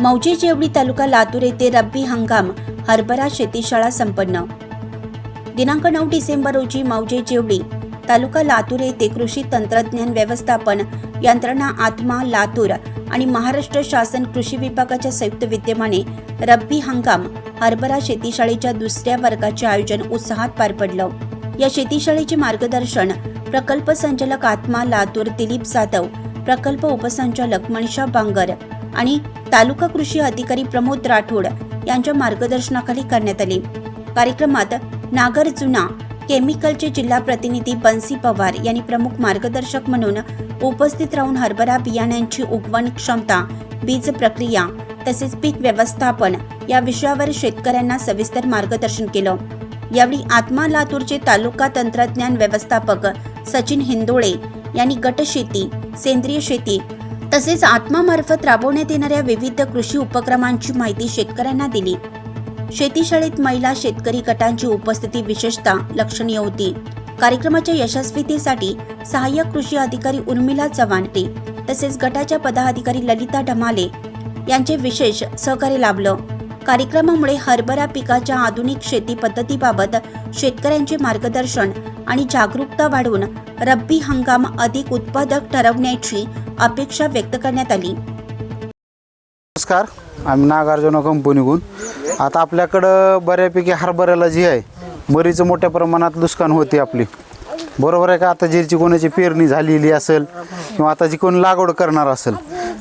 मौजे जेवडी तालुका लातूर येथे रब्बी हंगाम हरभरा शेतीशाळा संपन्न. दिनांक नऊ डिसेंबर रोजी मौजे जेवडी तालुका लातूर येथे कृषी तंत्रज्ञान व्यवस्थापन यंत्रणा आत्मा लातूर आणि महाराष्ट्र शासन कृषी विभागाच्या संयुक्त विद्यमाने रब्बी हंगाम हरभरा शेतीशाळेच्या दुसऱ्या वर्गाचे आयोजन उत्साहात पार पडलं. या शेतीशाळेचे मार्गदर्शन प्रकल्प संचालक आत्मा लातूर दिलीप जाधव प्रकल्प उपसंचालक मनीषा बांगर आणि तालुका कृषी अधिकारी प्रमोद राठोड यांच्या मार्गदर्शनाखाली करण्यात आले. कार्यक्रमात नागर जुना केमिकलचे जिल्हा प्रतिनिधी बन्सी पवार यांनी प्रमुख मार्गदर्शक म्हणून उपस्थित राहून हरभरा बियाण्यांची उगवण क्षमता बीज प्रक्रिया तसेच पीक व्यवस्थापन या विषयावर शेतकऱ्यांना सविस्तर मार्गदर्शन केलं. यावेळी आत्मा लातूरचे तालुका तंत्रज्ञान व्यवस्थापक सचिन हिंदोळे यांनी गट शेती सेंद्रिय शेती तसेच आत्मामार्फत राबवण्यात येणाऱ्या विविध कृषी उपक्रमांची माहिती शेतकऱ्यांना दिली. शेतीशाळेत महिला शेतकरी गटांची उपस्थिती विशेषतः लक्षणीय होती. कार्यक्रमाच्या यशस्वीतेसाठी सहाय्यक कृषी अधिकारी उर्मिला चव्हाणटे तसेच गटाच्या पदाधिकारी ललिता ढमाले यांचे विशेष सहकार्य लाभलं. कार्यक्रमामुळे हरभरा पिकाच्या आधुनिक शेती पद्धतीबाबत शेतकऱ्यांचे मार्गदर्शन आणि जागरूकता वाढवून रब्बी हंगाम अधिक उत्पादक ठरवण्याची अपेक्षा व्यक्त करण्यात आली. नमस्कार आम्ही नागार्जुन कंपनीकडून आता आपल्याकडं बऱ्यापैकी हरभऱ्याला जी आहे मरीचं मोठ्या प्रमाणात नुकसान होते आपली. बरोबर आहे का? आता ज्याची कोणाची पेरणी झालेली असेल किंवा आता जी कोण लागवड करणार असेल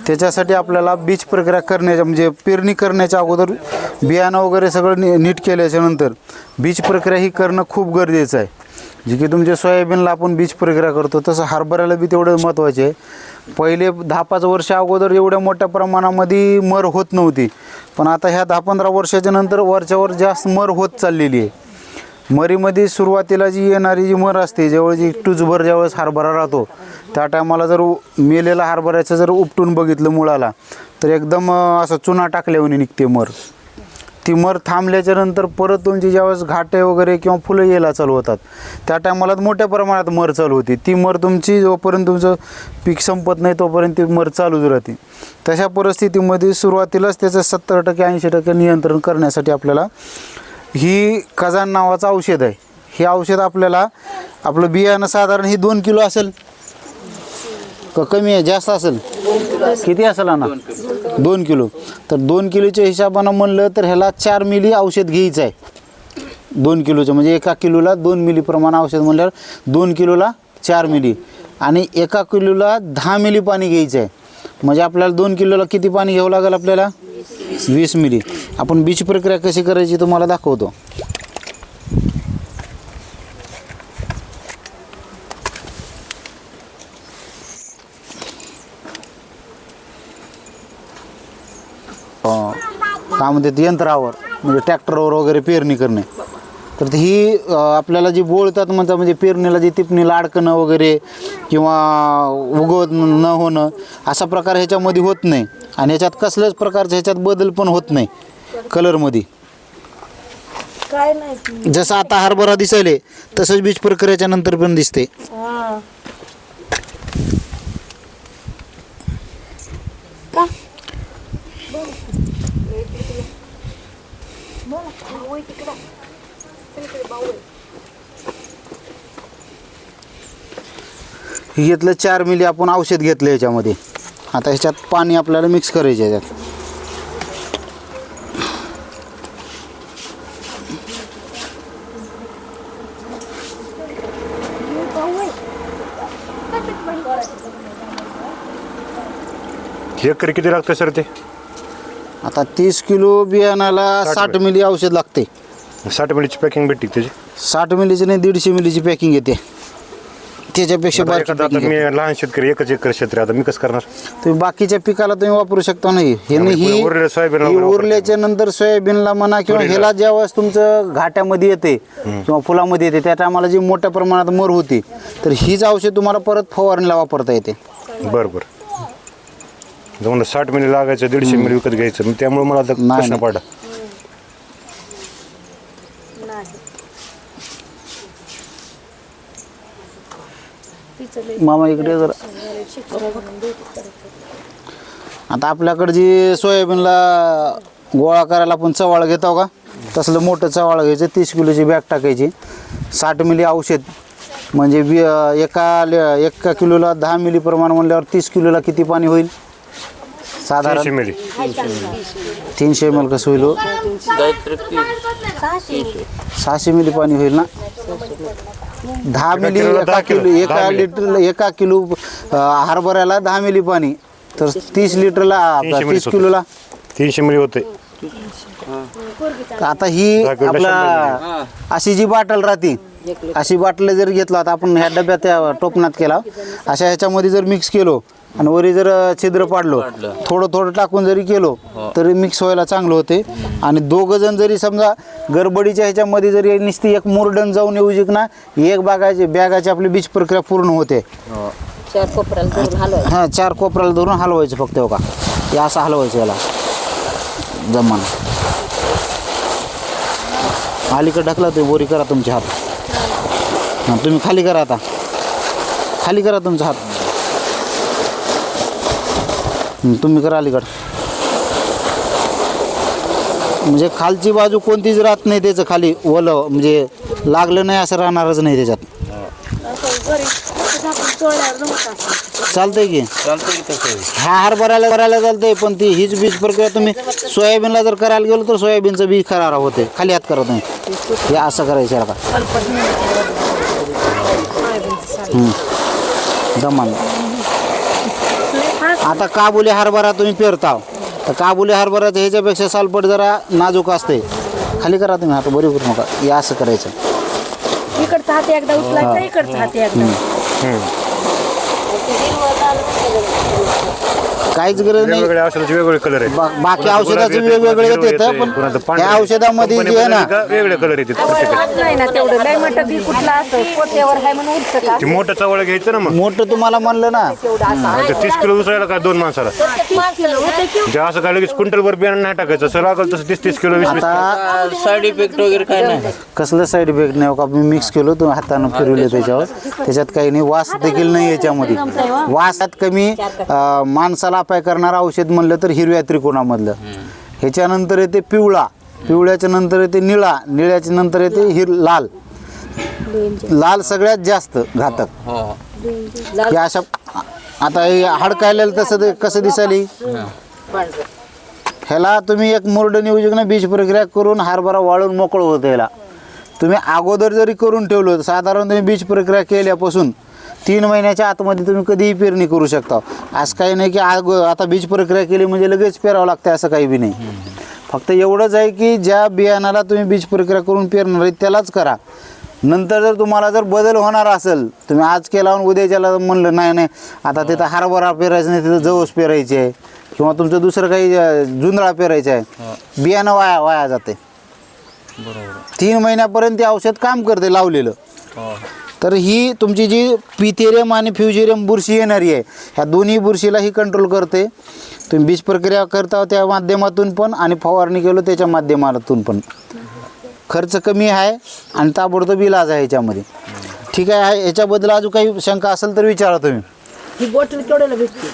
त्याच्यासाठी आपल्याला बीज प्रक्रिया करण्याच्या म्हणजे पेरणी करण्याच्या अगोदर बियाणं वगैरे सगळं नी नीट केल्याच्यानंतर बीज प्रक्रिया ही करणं खूप गरजेचं आहे. जे की तुमच्या सोयाबीनला आपण बीज प्रक्रिया करतो तसं हरभऱ्याला बी तेवढं महत्त्वाचे आहे. पहिले दहा पाच वर्ष अगोदर एवढ्या मोठ्या प्रमाणामध्ये मर होत नव्हती. पण आता ह्या दहा पंधरा वर्षाच्या नंतर वरच्यावर जास्त मर होत चाललेली आहे. मरीमध्ये सुरुवातीला जी येणारी जी मर असते जेव्हा जी टुजभर ज्यावेळेस हरभरा राहतो त्या टायमाला जर मेलेला हरभऱ्याचं जर उपटून बघितलं मुळाला तर एकदम असं चुना टाकल्यावर निघते मर. ती मर थांबल्याच्या नंतर परत तुमची ज्यावेळेस घाटे वगैरे किंवा फुलं यायला चालू होतात त्या टायमाला मोठ्या प्रमाणात मर चालू होती. ती मर तुमची जोपर्यंत तुमचं पीक संपत नाही तोपर्यंत ती मर चालूच राहते. तशा परिस्थितीमध्ये सुरुवातीलाच त्याचं सत्तर टक्के ऐंशी टक्के नियंत्रण करण्यासाठी आपल्याला ही खजान नावाचं औषध आहे. हे औषध आपल्याला आपलं बियाणं साधारण ही दोन किलो असेल? का कमी आहे? जास्त असेल? किती असेल ना दोन किलो. तर दोन किलोच्या हिशोबानं म्हणलं तर ह्याला चार मिली औषध घ्यायचं आहे. दोन किलोचं म्हणजे एका किलोला दोन मिली प्रमाण औषध म्हणल्यावर दोन किलोला चार मिली आणि एका किलोला दहा मिली पाणी घ्यायचं आहे. म्हणजे आपल्याला दोन किलोला किती पाणी घ्यावं लागेल आपल्याला? वीस मिली. आपण बीज प्रक्रिया कशी करायची तुम्हाला दाखवतो. काय म्हणतात यंत्रावर म्हणजे ट्रॅक्टरवर वगैरे पेरणी करणे. तर ती ही आपल्याला जी बोलतात म्हणतात म्हणजे पेरणीला जी टिपणीला अडकणं वगैरे किंवा उगवत न होणं असा प्रकार ह्याच्यामध्ये होत नाही. आणि ह्याच्यात कसल्याच प्रकारचा ह्याच्यात बदल पण होत नाही कलरमध्ये. काय नाही. जसं आता हरभरा दिसले तसंच बीज प्रक्रियेच्या नंतर पण दिसते हा का हे घेतलं चार मिली आपण औषध घेतलं याच्यामध्ये. आता ह्याच्यात पाणी आपल्याला मिक्स करायचे याच्यात एकरी किती लागतं सर ते? आता तीस किलो बियाणाला साठ मिली औषध लागते. साठ मिनिटची पॅकिंग भेटते का त्याची? साठ मिलीची नाही दीडशे मिलीची पॅकिंग येते. त्याच्यापेक्षा आता बारकी एखादा आता packing मी. लहान शेतकरी एकच एकर क्षेत्र आहे, आता मी कसं करणार? तुम्ही बाकीच्या पिकाला तुम्ही वापरू शकता नाही. हे नाही ही उरलेलं सोयाबीनला ही वगैरे वापरता. उरल्याच्या नंतर सोयाबीनला म्हणा किंवा तुरीला. ह्याला ज्यावेळेस तुमचं घाट्यामध्ये येते किंवा फुलामध्ये येते त्या टायमाला जी मोठ्या प्रमाणात मर होती तर हीच औषध तुम्हाला परत फवारणीला वापरता येते. बरं बरं जमून साठ मिली लागायचं दीडशे मिली विकत घ्यायचं मग त्यामुळे मला आता नाही, प्रश्न नाही. पडला. मामा इकडे जर. आता आपल्याकडे जी सोयाबीनला गोळा करायला आपण चवाळ घेतो का? तसलं मोठं चवाळ घ्यायचं तीस किलोची बॅग टाकायची. साठ मिली औषध. म्हणजे बी एका ल- एका किलोला दहा मिली प्रमाण म्हणल्यावर तीस किलोला किती पाणी होईल? साधारण मिली. तीनशे एम एल कसं होईल हो? सहाशे मिली पाणी होईल ना? दहा एका मिली किलोला एका किलो एका मिली. लिटर एका किलो अं, हरभऱ्याला दहा मिली पाणी. तर तीस लिटरला आपला तीनशे मिली तीस किलोला? तीनशे मिली होते. आता ही दहा आपला अशी जी बाटल राहते अशी बाटल जर घेतलं आता आपण ह्या डब्यात त्या टोपणात केला अशा ह्याच्यामध्ये जर मिक्स केलो आणि वरी जर छिद्र पाडलो थोडं थोडं टाकून जरी केलो तरी मिक्स व्हायला चांगलं होते. आणि दोघं जण जरी समजा गडबडीच्या ह्याच्यामध्ये जरी नुसती एक मुरडण जाऊन येऊ ना एक बागाची बॅगाची आपली बीज प्रक्रिया पूर्ण होते. चार कोपऱ्याला धरून हलवायचं. हां चार कोपऱ्याला धरून हलवायचं फक्त हो का? हे असं हलवायचं याला. जमान. अलीकडे ढकला तुम्ही बोरी करा तुमचे हात. हां तुम्ही खाली करा आता. खाली करा तुमचा हात. हं, तुम्ही करा अलीकड. म्हणजे खालची बाजू कोणतीच राहत नाही त्याचं खाली ओलं म्हणजे लागलं नाही असं राहणारच नाही त्याच्यात. चालतंय की? हा हरभराला करायला चालतंय पण ती हीच बीज प्रक्रिया तुम्ही सोयाबीनला जर करायला गेलो तर सोयाबीनचं बी खराब होते खाली हात करत नाही. हे असं करायचं आता. दमान आता काबुली हरभरा तुम्ही पेरताव. तर काबुली हरभराचं ह्याच्यापेक्षा सालपट जरा नाजूक असते. खाली करा तुम्ही आता बरी करू नका. हे असं करायचं. इकडचा हात एकदा उचलायचा इकडचा हात एकदा. काहीच गरज नाही. वेगवेगळ्या औषधाचे वेगवेगळे कलर आहेत. बा- बाकी औषधाचे गुलाबी येतं, वेगवेगळे हिरवं येतंय, पण पांढरं आहे. औषधामध्ये जे आहे ना वेगळे कलर येतात प्रत्येकाचे. नाही ना तेवढं. लय मोठं बी कुठला असं पोत्यावर आहे म्हणून उठतं का? ते मोठं चवळ घ्यायचं ना मग. मोठं तुम्हाला म्हणलं ना. ते तीस किलो उचलायला का दोन माणसाला? ते असं काय लगेच क्विंटल वर बियाणं नाही टाकायचं. सर लागल तसं तीस तीस किलो वीस वीस आता साईड इफेक्ट वगैरे काय नाही. कसलं साईड इफेक्ट नाही हो का? मी मिक्स केलो तुम्ही हातानं फिरवले त्याच्यावर. त्याच्यात काही नाही वास देखील नाही याच्यामध्ये. वासात कमी अं, माणसाला अपाय करणारं औषध म्हणलं तर हिरव्या त्रिकोणामधलं. ह्याच्यानंतर येते पिवळा. पिवळ्याच्या नंतर येते निळा. निळ्याच्या नंतर येते हिर लाल. लाल सगळ्यात जास्त घातक. हो हे. अशा आता हे हाडकायला तसं ते कसं दिसायली? ह्याला तुम्ही एक मुरडण योजना बीज प्रक्रिया करून हरभरा वाळून मोकळं होतं ह्याला. तुम्ही अगोदर जरी करून ठेवलं तर साधारण तुम्ही बीज प्रक्रिया केल्यापासून तीन महिन्याच्या आतमध्ये तुम्ही कधीही पेरणी करू शकता. असं काही नाही की आग आता बीज प्रक्रिया केली म्हणजे लगेच पेरावं लागतं असं काही बी नाही. फक्त एवढंच आहे की ज्या बियाणाला तुम्ही बीज प्रक्रिया करून पेरणार आहे त्यालाच करा. नंतर जर तुम्हाला जर बदल होणार असेल तुम्ही आज केला आणि उद्याच्याला म्हणलं नाही नाही आता तिथं हरभरा पेरायचं नाही तिथं जवस पेरायचे आहे. किंवा तुमचं दुसरं काही जुंधळा पेरायचं आहे बियाणं वाया वाया जाते. तीन महिन्यापर्यंत ते औषध काम करते लावलेलं. तर ही तुमची जी पिथेरियम आणि फ्युजेरियम बुरशी येणारी आहे ह्या दोन्ही बुरशीला ही कंट्रोल करते. तुम्ही बीज प्रक्रिया करता त्या माध्यमातून पण आणि फवारणी केलो त्याच्या माध्यमातून पण. खर्च कमी आहे आणि ताबडतोब इलाज आहे याच्यामध्ये. ठीक आहे याच्याबद्दल अजून काही शंका असेल तर विचारा तुम्ही. ही बॉटल केवढ्याला भेटते?